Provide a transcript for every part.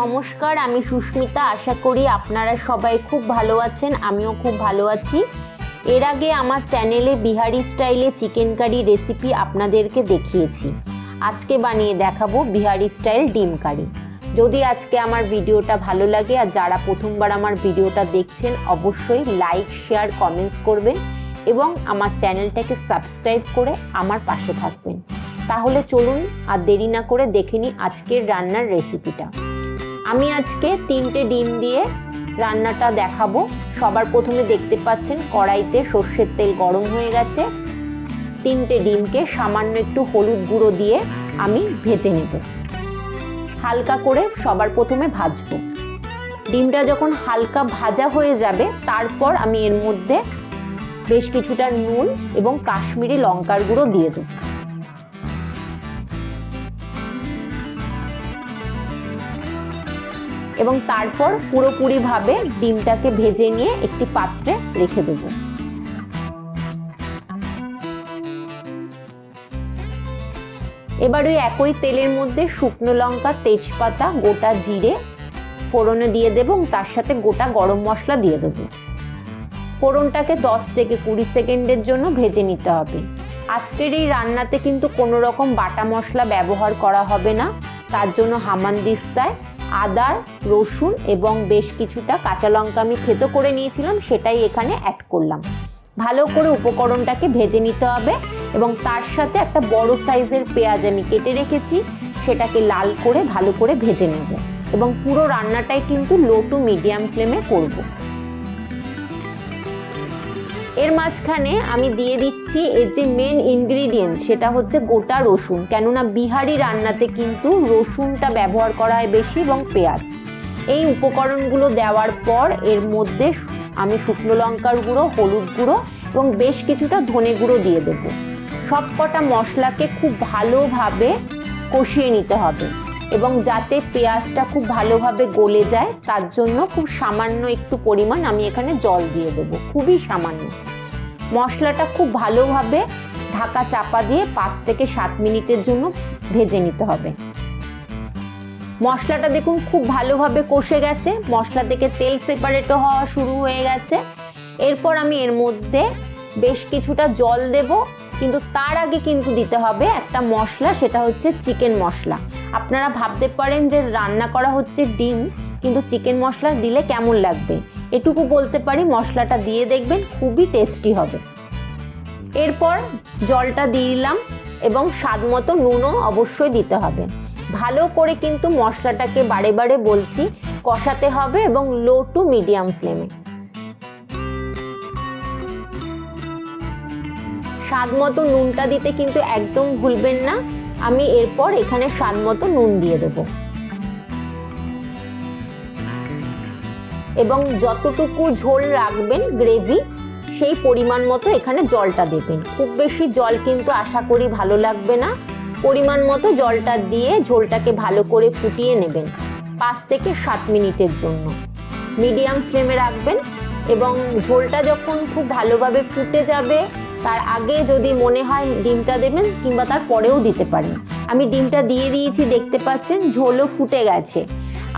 নমস্কার, আমি সুস্মিতা। আশা করি আপনারা সবাই খুব ভালো আছেন, আমিও খুব ভালো আছি। এর আগে আমার চ্যানেলে বিহারি স্টাইলে চিকেন কারি রেসিপি আপনাদেরকে দেখিয়েছি। আজকে বানিয়ে দেখাবো বিহারি স্টাইল ডিম কারি। যদি আজকে আমার ভিডিওটা ভালো লাগে আর যারা প্রথমবার আমার ভিডিওটা দেখছেন, অবশ্যই লাইক, শেয়ার, কমেন্টস করবেন এবং আমার চ্যানেলটাকে সাবস্ক্রাইব করে আমার পাশে থাকবেন। তাহলে চলুন আর দেরি না করে দেখে নিই আজকের রান্নার রেসিপিটা। আমি আজকে তিনটে ডিম দিয়ে রান্নাটা দেখাবো। সবার প্রথমে দেখতে পাচ্ছেন কড়াইতে সর্ষের তেল গরম হয়ে গেছে। তিনটে ডিমকে সামান্য একটু হলুদ গুঁড়ো দিয়ে আমি ভেজে নেব। হালকা করে সবার প্রথমে ভাজবো। ডিমটা যখন হালকা ভাজা হয়ে যাবে, তারপর আমি এর মধ্যে বেশ কিছুটা নুন এবং কাশ্মীরি লঙ্কার গুঁড়ো দিয়ে দেবো। এবং তারপর পুরোপুরিভাবে ডিমটাকে ভেজে নিয়ে একটি পাত্রে রেখে দেবো। এবার ওই একই তেলের মধ্যে শুকনো লঙ্কা, তেজপাতা, গোটা জিরে ফোড়নে দিয়ে দেবো এবং তার সাথে গোটা গরম মশলা দিয়ে দেবো। ফোড়নটাকে দশ থেকে কুড়ি সেকেন্ডের জন্য ভেজে নিতে হবে। আজকের এই রান্নাতে কিন্তু কোনো রকম বাটা মশলা ব্যবহার করা হবে না। তার জন্য হামানদিস্তায় আদা রসুন এবং বেশ কিছুটা কাঁচা লঙ্কা আমি থেতো করে নিয়েছিলাম, সেটাই এখানে অ্যাড করলাম। ভালো করে উপকরণটাকে ভেজে নিতে হবে এবং তার সাথে একটা বড় সাইজের পেঁয়াজ আমি কেটে রেখেছি, সেটাকে লাল করে ভালো করে ভেজে নেব। এবং পুরো রান্নাটাই কিন্তু লো টু মিডিয়াম ফ্লেমে করব। এর মাঝখানে আমি দিয়ে দিচ্ছি এর যে মেন ইনগ্রিডিয়েন্ট সেটা হচ্ছে গোটা রসুন। কেননা বিহারি রান্নাতে কিন্তু রসুনটা ব্যবহার করা হয় বেশি এবং পেঁয়াজ। এই উপকরণগুলো দেওয়ার পর এর মধ্যে আমি শুকনো লঙ্কার গুঁড়ো, হলুদ গুঁড়ো এবং বেশ কিছুটা ধনে গুঁড়ো দিয়ে দেবো। সব কটা মশলাকে খুব ভালোভাবে কষিয়ে নিতে হবে। এবং যাতে পেঁয়াজটা খুব ভালোভাবে গলে যায়, তার জন্য খুব সামান্য একটু পরিমাণ আমি এখানে জল দিয়ে দেবো। খুবই সামান্য। মশলাটা খুব ভালোভাবে ঢাকা চাপা দিয়ে পাঁচ থেকে সাত মিনিটের জন্য ভেজে নিতে হবে। মশলাটা দেখুন খুব ভালোভাবে কষে গেছে। মশলা থেকে তেল সেপারেটও হওয়া শুরু হয়ে গেছে। এরপর আমি এর মধ্যে বেশ কিছুটা জল দেব, কিন্তু তার আগে কিন্তু দিতে হবে একটা মশলা, সেটা হচ্ছে চিকেন মশলা। আপনারা ভাবতে পারেন যে রান্না করা হচ্ছে ডিম, কিন্তু চিকেন মশলা দিলে কেমন লাগবে? এটুকু বলতে পারি, মশলাটা দিয়ে দেখবেন খুবই টেস্টি হবে। এরপর জলটা দিয়ে দিলাম এবং স্বাদ মতো নুনও অবশ্যই দিতে হবে। ভালো করে কিন্তু মশলাটাকে বারে বারে বলছি, কষাতে হবে এবং লো টু মিডিয়াম ফ্লেমে স্বাদ মতো নুনটা দিতে কিন্তু একদম ভুলবেন না। আমি এরপর এখানে স্বাদ মতো নুন দিয়ে দেব। এবং যতটুকু ঝোল রাখবেন গ্রেভি, সেই পরিমাণ মতো এখানে জলটা দেবেন। খুব বেশি জল কিন্তু আশা করি ভালো লাগবে না। পরিমাণ মতো জলটা দিয়ে ঝোলটাকে ভালো করে ফুটিয়ে নেবেন পাঁচ থেকে সাত মিনিটের জন্য। মিডিয়াম ফ্লেমে রাখবেন এবং ঝোলটা যখন খুব ভালোভাবে ফুটে যাবে তার আগে যদি মনে হয় ডিমটা দেবেন কিংবা তার পরেও দিতে পারেন। আমি ডিমটা দিয়ে দিয়েছি, দেখতে পাচ্ছেন ঝোলও ফুটে গেছে।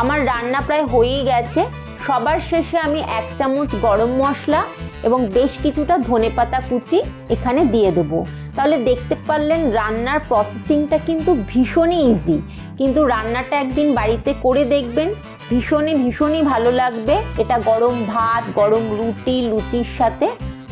আমার রান্না প্রায় হয়েই গেছে। সবার শেষে আমি এক চামচ গরম মশলা এবং বেশ কিছুটা ধনেপাতা কুচি এখানে দিয়ে দেবো। তাহলে দেখতে পারলেন রান্নার প্রসেসিংটা কিন্তু ভীষণই ইজি কিন্তু রান্নাটা একদিন বাড়িতে করে দেখবেন, ভীষণই ভীষণই ভালো লাগবে। এটা গরম ভাত, গরম রুটি, লুচির সাথে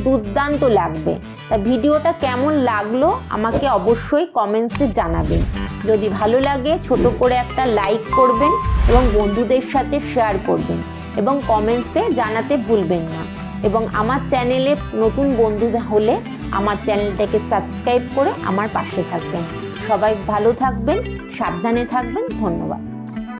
দুর্দান্ত লাগবে। তা ভিডিওটা কেমন লাগল আমাকে অবশ্যই কমেন্টসে জানাবেন। যদি ভালো লাগে, ছোট করে একটা লাইক করবেন এবং বন্ধুদের সাথে শেয়ার করবেন এবং কমেন্টসে জানাতে ভুলবেন না। এবং আমার চ্যানেলে নতুন বন্ধু হলে আমার চ্যানেলটাকে সাবস্ক্রাইব করে আমার পাশে থাকবেন। সবাই ভালো থাকবেন, সাবধানে থাকবেন, ধন্যবাদ।